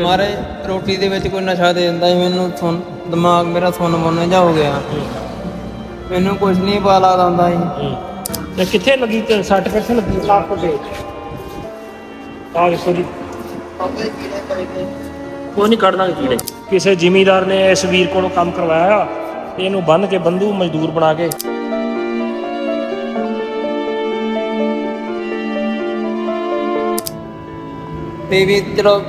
ਮਾਰੇ ਰੋਟੀ ਦੇ ਵਿੱਚ ਕੋਈ ਨਸ਼ਾ ਦੇ ਦਿੰਦਾ ਸੀ ਮੈਨੂੰ ਸੁਣ ਦਿਮਾਗ ਮੇਰਾ ਸੁੰਨ ਮੁੰਨ ਜਾ ਹੋ ਗਿਆ। ਮੈਨੂੰ ਕੁਝ ਨਹੀਂ ਪਤਾ ਲੱਗਦਾ ਹੁੰਦਾ ਸੀ। ਤੇ ਕਿੱਥੇ ਲੱਗੀ ਤੇ ਸੱਟ ਕਿੱਥੇ ਲੱਗੀ? ਲੱਕ ਤੇ ਆ ਦੇਖੋ ਜੀ। ਕੋਈ ਨਹੀਂ ਕੱਢਣਾ ਕੀੜੇ। ਕਿਸੇ ਜ਼ਿਮੀਦਾਰ ਨੇ ਇਸ ਵੀਰ ਕੋਲੋਂ ਕੰਮ ਕਰਵਾਇਆ ਤੇ ਇਹਨੂੰ ਬੰਨ ਕੇ ਬੰਦੂ ਮਜ਼ਦੂਰ ਬਣਾ ਕੇ। ਤੇ ਵੀ ਚਲੋ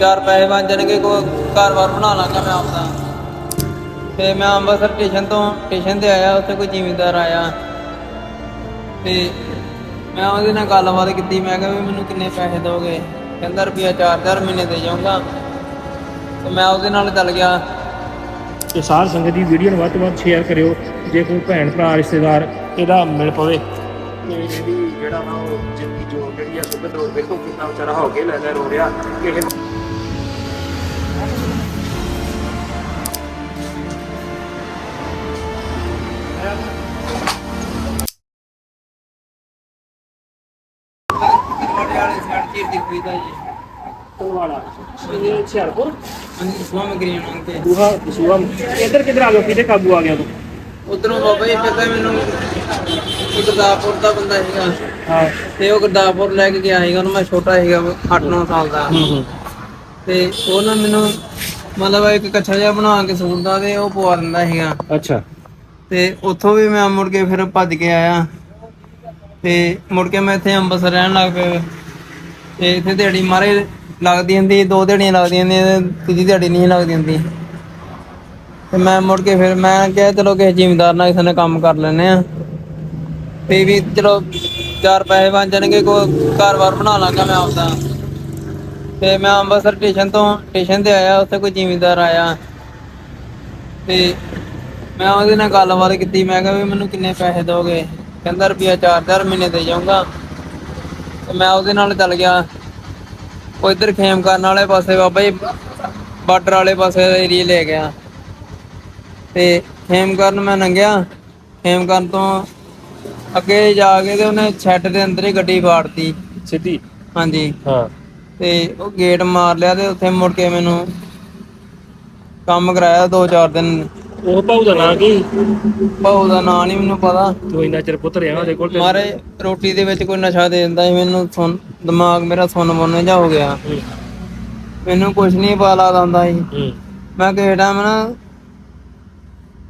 ਚਾਰ ਪੈਸੇ ਬਣ ਜਾਣਗੇ ਕੋਈ ਘਰ-ਬਾਰ ਬਣਾ ਲਾਂਗਾ ਮੈਂ ਆਪਦਾ। ਤੇ ਮੈਂ ਅੰਮ੍ਰਿਤਸਰ ਸਟੇਸ਼ਨ ਤੋਂ ਸਟੇਸ਼ਨ ਤੇ ਆਇਆ ਉੱਥੇ ਕੋਈ ਜ਼ਿਮੀਂਦਾਰ ਆਇਆ। ਤੇ ਮੈਂ ਉਹਦੇ ਨਾਲ ਗੱਲਬਾਤ ਕੀਤੀ ਮੈਂ ਕਿਹਾ ਵੀ ਮੈਨੂੰ ਕਿੰਨੇ ਪੈਸੇ ਦੋਗੇ ਕਹਿੰਦਾ ਰੁਪਿਆ 4000 ਮਹੀਨੇ ਦੇ ਜਾਊਂਗਾ। ਤੇ ਮੈਂ ਉਹਦੇ ਨਾਲ ਚੱਲ ਗਿਆ। ਤੇ ਸਾਰ ਸੰਗਤ ਦੀ ਵੀਡੀਓ ਨੂੰ ਵੱਧ ਤੋਂ ਵੱਧ ਸ਼ੇਅਰ ਕਰਿਓ ਜੇ ਕੋਈ ਭੈਣ ਭਰਾ ਰਿਸ਼ਤੇਦਾਰ ਇਹਦਾ ਮਿਲ ਪਵੇ। ਤੇ ਇਹਦੀ ਜਿਹੜਾ ਉਹ ਜ਼ਿੰਦਗੀ ਜੋ ਜਿਹੜੀ ਆ ਸੁਭਤ ਰੋ ਵੇਖੋ ਕਿੰਨਾ ਵਿਚਾਰਾ ਹੋ ਕੇ ਲੈ ਲੈ ਰੋ ਰਿਹਾ। ਕਿਸੇ ਚੀਰ ਦੀ ਖਰੀਦਾ ਜੀ। ਵਾਲਾ ਇਹ ਹੁਸ਼ਿਆਰਪੁਰ। ਹਾਂਜੀ ਸੁਆਮ ਗਰੀਨ ਤੇ। ਦੂਹਾ ਦਸੂਹਾ ਇੱਧਰ ਕਿੱਧਰ ਆ ਗਿਆ ਕਿਤੇ ਕਾਬੂ ਆ ਗਿਆ ਤੂੰ? ਉਧਰੋਂ ਬਾਬਾ ਜੀ ਪਤਾ ਮੈਨੂੰ ਗੁਰਦਾਸਪੁਰ ਦਾ ਬੰਦਾ ਸੀਗਾ। ਹਾਂ। ਤੇ ਉਹ ਗੁਰਦਾਸਪੁਰ ਲੈ ਕੇ ਗਿਆ ਸੀਗਾ ਉਹਨੂੰ ਮੈਂ ਛੋਟਾ ਸੀਗਾ 8-9 ਸਾਲ ਦਾ। ਤੇ ਉਹ ਨਾ ਮੈਨੂੰ ਮਤਲਬ ਇੱਕ ਕੱਛਾ ਜਿਹਾ ਬਣਾ ਕੇ ਸੂਟ ਦਾ ਤੇ ਉਹ ਪਵਾ ਦਿੰਦਾ ਸੀਗਾ। ਅੱਛਾ। ਤੇ ਉੱਥੋਂ ਵੀ ਮੈਂ ਮੁੜ ਕੇ ਫਿਰ ਭੱਜ ਕੇ ਆਇਆ। ਤੇ ਮੁੜ ਕੇ ਮੈਂ ਇੱਥੇ ਅੰਬਰਸਰ ਰਹਿਣ ਲੱਗ ਪਿਆ। ਤੇ ਇੱਥੇ ਦਿਹਾੜੀ ਮਾਰੇ ਲੱਗਦੀ ਹੁੰਦੀ, ਦੋ ਦਿਹਾੜੀਆਂ ਲੱਗਦੀਆਂ ਹੁੰਦੀਆਂ ਤੀਜੀ ਦਿਹਾੜੀ ਨਹੀਂ ਲੱਗਦੀ ਹੁੰਦੀ। ਤੇ ਮੈਂ ਮੁੜ ਕੇ ਫਿਰ ਮੈਂ ਕਿਹਾ ਚਲੋ ਕਿਸੇ ਜਿਮੀਦਾਰ ਨਾਲ ਕਿਸੇ ਨਾਲ ਕੰਮ ਕਰ ਲੈਨੇ ਆ ਤੇ ਵੀ ਚਲੋ ਚਾਰ ਪੈਸੇ ਬਣ ਜਾਣਗੇ, ਕੋਈ ਘਰ-ਬਾਰ ਬਣਾ ਲਾਂਗਾ ਮੈਂ ਆਪਦਾ। ਤੇ ਮੈਂ ਅੰਮ੍ਰਿਤਸਰ ਸਟੇਸ਼ਨ ਤੋਂ ਸਟੇਸ਼ਨ ਤੇ ਆਇਆ, ਉੱਥੇ ਕੋਈ ਜ਼ਿਮੀਂਦਾਰ ਆਇਆ। ਤੇ ਮੈਂ ਉਹਦੇ ਨਾਲ ਗੱਲਬਾਤ ਕੀਤੀ, ਮੈਂ ਕਿਹਾ ਵੀ ਮੈਨੂੰ ਕਿੰਨੇ ਪੈਸੇ ਦੋਗੇ ਕਹਿੰਦਾ ਰੁਪਿਆ 4000 ਮਹੀਨੇ ਦੇ ਜਾਊਂਗਾ। ਮੈਂ ਉਹਦੇ ਨਾਲ ਚੱਲ ਗਿਆ। ਉਹ ਇੱਧਰ ਖੇਮ ਕਰਨ ਵਾਲੇ ਪਾਸੇ ਬਾਬਾ ਜੀ ਬਾਰਡਰ ਵਾਲੇ ਪਾਸੇ ਏਰੀਆ ਲੈ ਗਿਆ ਤੇ ਖੇਮ ਕਰਨ ਮੈਂ ਲੰਘਿਆ। ਖੇਮ ਕਰਨ ਤੋਂ ਅੱਗੇ ਜਾ ਕੇ ਤੇ ਉਹਨੇ ਛੱਡ ਦੇ ਅੰਦਰ ਹੀ ਗੱਡੀ ਫਾੜਤੀ। ਸਿੱਧੀ? ਹਾਂਜੀ। ਹਾਂ। ਤੇ ਉਹ ਗੇਟ ਮਾਰ ਲਿਆ ਤੇ ਉੱਥੇ ਮੁੜ ਕੇ ਮੈਨੂੰ ਕੰਮ ਕਰਾਇਆ ਦੋ ਚਾਰ ਦਿਨ। ਉਹ ਭਾਊ ਦਾ ਨਾਂ ਕੀ? ਭਾਊ ਦਾ ਨਾਂ ਨਹੀਂ ਮੈਨੂੰ ਪਤਾ। ਤੂੰ ਇੰਨਾ ਚਿਰ ਪੁੱਤ ਰਿਹਾ ਉਹਦੇ ਕੋਲ ਤੇ- ਮਾਰੇ ਰੋਟੀ ਦੇ ਵਿੱਚ ਕੋਈ ਨਸ਼ਾ ਦੇ ਦਿੰਦਾ ਸੀ ਮੈਨੂੰ ਸੁਣ ਦਿਮਾਗ ਮੇਰਾ ਸੁੰਨ ਮੁੰਨ ਜਾ ਹੋ ਗਿਆ। ਹੂੰ, ਮੈਨੂੰ ਕੁਝ ਨਹੀਂ ਪਤਾ ਲੱਗਦਾ ਹੁੰਦਾ ਸੀ। ਹੂੰ। ਮੈਂ ਕਿਸੇ ਟਾਈਮ ਨਾ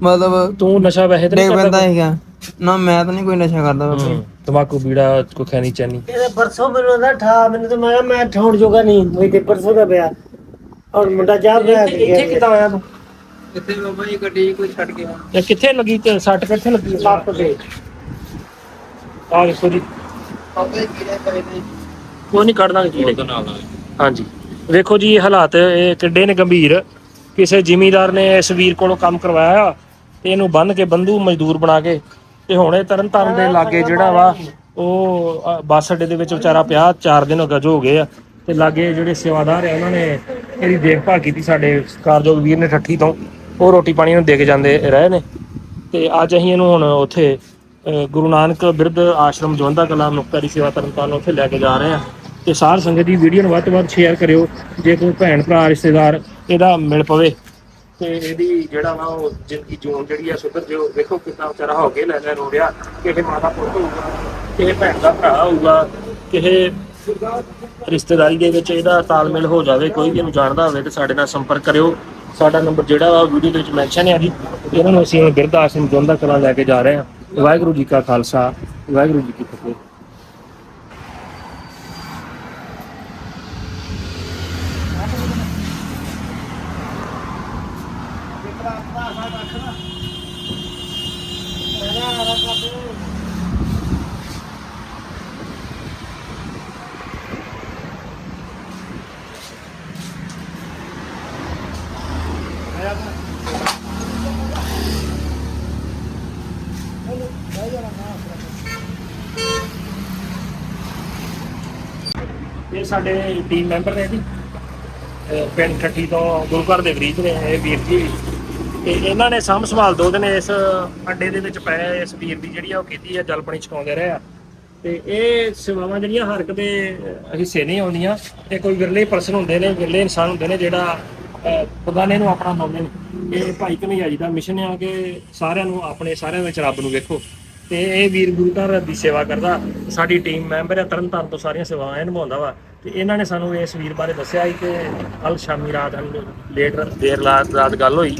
ਮਤਲਬ ਤੂੰ ਨਸ਼ਾ ਵੈਸੇ ਤਾਂ ਡੇਗ ਨਹੀਂ ਪੈਂਦਾ ਕਰਦਾ ਸੀਗਾ। ਨਾ ਮੈਂ ਤਾਂ ਨਹੀਂ ਕੋਈ ਨਸ਼ਾ ਕਰਦਾ ਬਾਬਾ ਹੂੰ, ਤੰਬਾਕੂ ਬੀੜਾ ਕੋਈ ਖੈਣੀ ਚਾਨੀ ਇਹਦੇ ਪਰਸੋਂ ਮੈਨੂੰ ਦਾ ਠਾ ਮੈਨੂੰ ਤਾਂ ਮੈਂ ਕਿਹਾ ਮੈਂ ਠਾਉਣ ਜੋਗਾ ਨਹੀਂ। ਮੈਂ ਤੇ ਪਰਸੋਂ ਦਾ ਪਿਆ ਔਰ ਮੁੰਡਾ ਜਾ ਪਿਆ ਇੱਥੇ ਕਿੱਦਾਂ ਆਇਆ ਤੂੰ? ਇੱਥੇ ਬਾਬਾ ਜੀ ਗੱਡੀ 'ਚ ਕੋਈ ਛੱਡ ਗਿਆ ਤੇ ਕਿੱਥੇ ਲੱਗੀ ਤੇ ਸੱਟ ਕਿੱਥੇ ਲੱਗੀ? ਲੱਕ ਤੇ। ਆ ਦੇਖੋ ਜੀ। ਬਾਬਾ ਜੀ ਕੀੜੇ ਪਏ ਨੇ। ਕੋਈ ਨਹੀਂ ਕੱਢ ਦਾਂਗੇ ਕੀੜੇ ਹਾਂਜੀ। ਵੇਖੋ ਜੀ ਇਹ ਹਾਲਾਤ ਇਹ ਕਿੱਡੇ ਨੇ ਗੰਭੀਰ। ਕਿਸੇ ਜ਼ਿਮੀਦਾਰ ਨੇ ਇਸ ਵੀਰ ਕੋਲੋਂ ਕੰਮ ਕਰਵਾਇਆ ਤੇ ਇਹਨੂੰ ਬੰਨ ਕੇ ਬੰਦੂ ਮਜ਼ਦੂਰ ਬਣਾ ਕੇ ਤੇ ਹੁਣ ਇਹ ਤਰਨਤਾਰਨ ਦੇ ਲਾਗੇ ਜਿਹੜਾ ਵਾ ਉਹ ਬੱਸ ਅੱਡੇ ਦੇ ਵਿੱਚ ਵਿਚਾਰਾ ਪਿਆ 4 ਦਿਨ ਹੋ ਗਏ ਜੋ ਹੋ ਗਏ ਆ। ਤੇ ਲਾਗੇ ਜਿਹੜੇ ਸੇਵਾਦਾਰ ਆ ਉਹਨਾਂ ਨੇ ਇਹਦੀ ਦੇਖਭਾਲ ਕੀਤੀ ਸਾਡੇ ਸਤਿਕਾਰਯੋਗ ਵੀਰ ਨੇ ਠੱਠੀ ਤੋਂ। ਉਹ ਰੋਟੀ ਪਾਣੀ ਨੂੰ ਦੇ ਕੇ ਜਾਂਦੇ ਰਹੇ ਨੇ। ਤੇ ਅੱਜ ਅਸੀਂ ਇਹਨੂੰ ਹੁਣ ਉੱਥੇ ਅ, ਗੁਰੂ ਨਾਨਕ ਬਿਰਧ ਆਸ਼ਰਮ ਜਵੰਦਾ ਕਲਾ ਮੁਕਤਰੀ ਸੇਵਾ ਤਰਨਤਾਰਨ ਉੱਥੇ ਲੈ ਕੇ ਜਾ ਰਹੇ ਆ ਤੇ ਸਾਰ ਸੰਗਤ ਦੀ ਵੀਡੀਓ ਨੂੰ ਵੱਧ ਤੋਂ ਵੱਧ ਸ਼ੇਅਰ ਕਰਿਓ ਜੇ ਕੋਈ ਭੈਣ ਭਰਾ ਰਿਸ਼ਤੇਦਾਰ ਇਹਦਾ ਮਿਲ ਪਵੇ। ਤੇ ਇਹਦੀ ਜਿਹੜਾ ਵਾ ਉਹ ਜ਼ਿੰਦਗੀ ਜੂਨ ਜਿਹੜੀ ਆ ਸੁਧਰ ਜਿਓ ਵੇਖੋ ਕਿੰਨਾ ਵਿਚਾਰਾ ਹੋ ਕੇ ਲੈ ਲੈ ਰੋ ਰਿਹਾ ਕਿਸੇ ਮਾਤਾ ਪੁੱਤ ਹੋਊਗਾ ਕਿਸੇ ਭੈਣ ਦਾ ਭਰਾ ਹੋਊਗਾ ਕਿਸੇ ਰਿਸ਼ਤੇਦਾਰੀ ਦੇ ਵਿੱਚ ਇਹਦਾ ਤਾਲਮੇਲ ਹੋ ਜਾਵੇ ਕੋਈ ਵੀ ਇਹਨੂੰ ਜਾਣਦਾ ਹੋਵੇ ਤੇ ਸਾਡੇ ਨਾਲ ਸੰਪਰਕ ਕਰਿਓ। ਸਾਡਾ ਨੰਬਰ ਜਿਹੜਾ ਵਾ ਵੀਡੀਓ ਦੇ ਵਿੱਚ ਮੈਂਸ਼ਨ ਹੈ ਜੀ। ਇਹਨਾਂ ਨੂੰ ਅਸੀਂ ਬਿਰਧ ਆਸ਼ਰਮ ਜੋਂਦਾ ਕਲਾਂ ਲੈ ਕੇ ਜਾ ਰਹੇ ਹਾਂ। ਵਾਹਿਗੁਰੂ ਜੀ ਕਾ ਖਾਲਸਾ, ਵਾਹਿਗੁਰੂ ਜੀ ਕੀ ਫਤਿਹ। ਇਹ ਸਾਡੇ ਟੀਮ ਮੈਂਬਰ ਨੇ ਜੀ। ਪਿੰਡ ਠੱਠੀ ਤੋਂ ਗੁਰੂ ਘਰ ਦੇ ਗਰੀਬ ਨੇ ਇਹ ਵੀਰ ਜੀ। ਤੇ ਇਹਨਾਂ ਨੇ ਸਾਂਭ ਸੰਭਾਲ ਦੋ ਦਿਨ ਇਸ ਅੱਡੇ ਦੇ ਵਿੱਚ ਪਏ ਇਸ ਵੀਰ ਦੀ ਜਿਹੜੀ ਆ ਉਹ ਕੀਤੀ ਆ ਜਲ ਪਾਣੀ ਛਕਾਉਂਦੇ ਰਹੇ ਆ। ਤੇ ਇਹ ਸੇਵਾਵਾਂ ਜਿਹੜੀਆਂ ਹਰ ਇੱਕ ਦੇ ਹਿੱਸੇ ਨਹੀਂ ਆਉਂਦੀਆਂ। ਤੇ ਕੋਈ ਵਿਰਲੇ ਪਰਸਨ ਹੁੰਦੇ ਨੇ ਵਿਰਲੇ ਇਨਸਾਨ ਹੁੰਦੇ ਨੇ ਜਿਹੜਾ ਅਹ, ਖੁਦਾਨੇ ਨੂੰ ਆਪਣਾ ਮੰਨਦੇ ਨੇ। ਇਹ ਭਾਈ ਕਨਈਆ ਜੀ ਦਾ ਮਿਸ਼ਨ ਆ ਕਿ ਸਾਰਿਆਂ ਨੂੰ ਆਪਣੇ ਸਾਰਿਆਂ ਵਿੱਚ ਰੱਬ ਨੂੰ ਵੇਖੋ। ਤੇ ਇਹ ਵੀਰ ਗੁਰੂ ਘਰ ਦੀ ਸੇਵਾ ਕਰਦਾ। ਸਾਡੀ ਟੀਮ ਮੈਂਬਰ ਹੈ ਤਰਨਤਾਰਨ ਤੋਂ ਸਾਰੀਆਂ ਸੇਵਾਵਾਂ ਇਹ ਨਿਭਾਉਂਦਾ ਵਾ। ਤੇ ਇਹਨਾਂ ਨੇ ਸਾਨੂੰ ਇਸ ਵੀਰ ਬਾਰੇ ਦੱਸਿਆ ਸੀ ਕਿ ਕੱਲ ਸ਼ਾਮੀ ਰਾਤ ਹਨ ਲੇਟ ਦੇਰ ਰਾਤ ਰਾਤ ਗੱਲ ਹੋਈ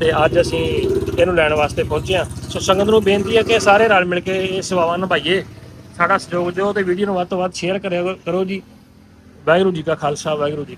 ਤੇ ਅੱਜ ਅਸੀਂ ਇਹਨੂੰ ਲੈਣ ਵਾਸਤੇ ਪਹੁੰਚੇ ਹਾਂ। ਸੋ ਸੰਗਤ ਨੂੰ ਬੇਨਤੀ ਹੈ ਕਿ ਸਾਰੇ ਰਲ ਮਿਲ ਕੇ ਇਹ ਸੇਵਾਵਾਂ ਨਿਭਾਈਏ। ਸਾਡਾ ਸਹਿਯੋਗ ਦਿਓ ਤੇ ਵੀਡੀਓ ਨੂੰ ਵੱਧ ਤੋਂ ਵੱਧ ਸ਼ੇਅਰ ਕਰਿਓ ਕਰੋ ਜੀ। ਵਾਹਿਗੁਰੂ ਜੀ ਕਾ ਖਾਲਸਾ, ਵਾਹਿਗੁਰੂ ਜੀ